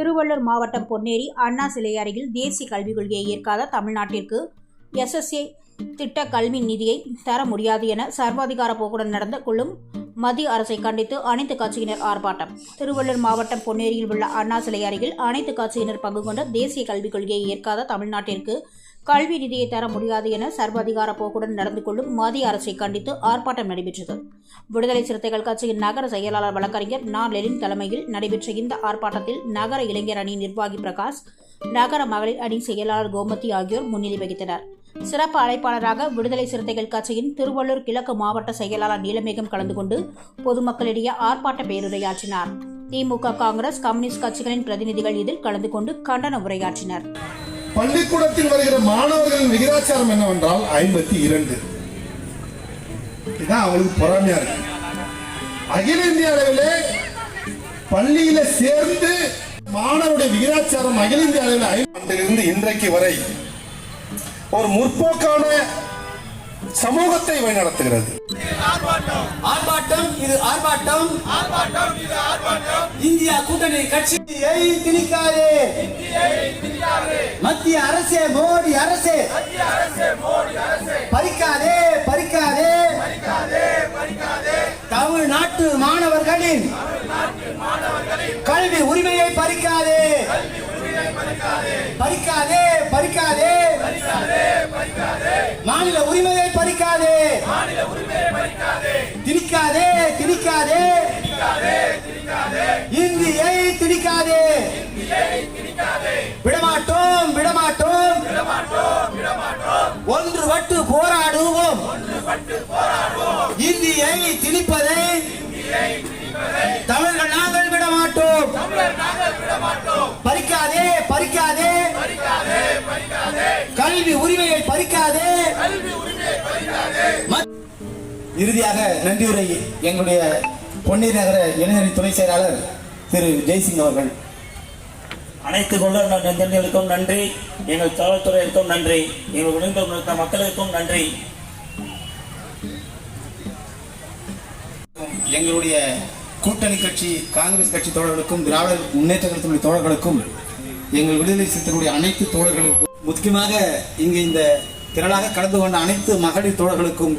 திருவள்ளூர் மாவட்டம் பொன்னேரி அண்ணா சிலை அருகில் தேசிய கல்விக் கொள்கையை ஏற்காத தமிழ்நாட்டிற்கு எஸ்எஸ்ஏ திட்ட கல்வி நிதியை தர முடியாது என சர்வாதிகார போக்குடன் நடந்து கொள்ளும் மத்திய அரசை கண்டித்து அனைத்து கட்சியினர் ஆர்ப்பாட்டம். திருவள்ளூர் மாவட்டம் பொன்னேரியில் உள்ள அண்ணா சிலை அருகில் அனைத்து கட்சியினர் பங்கு கொண்ட தேசிய கல்விக் கொள்கையை ஏற்காத தமிழ்நாட்டிற்கு கல்வி நிதியை தர முடியாது என சர்வாதிகார போக்குடன் நடந்து கொள்ளும் மத்திய அரசை கண்டித்து ஆர்ப்பாட்டம் நடைபெற்றது. விடுதலை சிறுத்தைகள் கட்சியின் நகர செயலாளர் வழக்கறிஞர் நா. லெலின் தலைமையில் நடைபெற்ற இந்த ஆர்ப்பாட்டத்தில் நகர இளைஞர் அணி நிர்வாகி பிரகாஷ் நகர மகளிர் அணி செயலாளர் கோமதி ஆகியோர் முன்னிலை வகித்தனர். சிறப்பு அழைப்பாளராக விடுதலை சிறுத்தைகள் கட்சியின் திருவள்ளூர் கிழக்கு மாவட்ட செயலாளர் நீலமேகம் கலந்து கொண்டு பொதுமக்களிடையே ஆர்ப்பாட்ட பேருரையாற்றினார். திமுக காங்கிரஸ் கம்யூனிஸ்ட் கட்சிகளின் பிரதிநிதிகள் இதில் கலந்து கொண்டு கண்டன உரையாற்றினர். பள்ளிக்கூடத்தில் வருகிற மாணவர்களின் விகிதாச்சாரம் என்னவென்றால் ஐம்பத்தி இரண்டு. இதுதான் அவங்களுக்கு பொறாமையா இருக்கு. அகில இந்திய அளவிலே பள்ளியில சேர்ந்து மாணவருடைய விகிதாச்சாரம் அகில இந்திய அளவில் ஐம்பதிலிருந்து இன்றைக்கு வரை ஒரு முற்போக்கான சமூகத்தை வழிநடத்துகிறது. ஆர்ப்பாட்டம். இது ஆர்ப்பாட்டம். இந்தியா கூட்டணி கட்சியை திணிக்காதே. மத்திய அரசே மோடி அரசே. பறிக்காதே பறிக்காதே. தமிழ்நாட்டு மாணவர்களின் கல்வி உரிமையை பறிக்காதே. பறிக்காதே பறிக்காதே. மாநில உரிமையை பறிக்காதே. திணிக்காதே திணிக்காதே. இந்தியை திணிக்காதே. விடமாட்டோம் விடமாட்டோம். ஒன்று வட்டு போராடுவோம். இந்தியை திணிப்பதை கல்வி உரிமையை பறிக்காதே. இறுதியாக நன்றியுரை எங்களுடைய பொன்னீர் நகர இளைஞரணி துணை செயலாளர் திரு ஜெய்சிங் அவர்கள். அனைத்து நெஞ்சங்களுக்கும் நன்றி எங்கள் காவல்துறையிற்கும் நன்றி எங்கள் உடன்பிறந்த மக்களுக்கும் நன்றி. எங்களுடைய கூட்டணி கட்சி காங்கிரஸ் கட்சி தோழர்களுக்கும் திராவிடர் முன்னேற்ற கழகத்தினுடைய தோழர்களுக்கும் எங்கள் விடுதலை சிறுத்தைகளுடைய அனைத்து தோழர்களுக்கும் முக்கியமாக இங்கு இந்த திரளாக கலந்து கொண்ட அனைத்து மகளிர் தோழர்களுக்கும்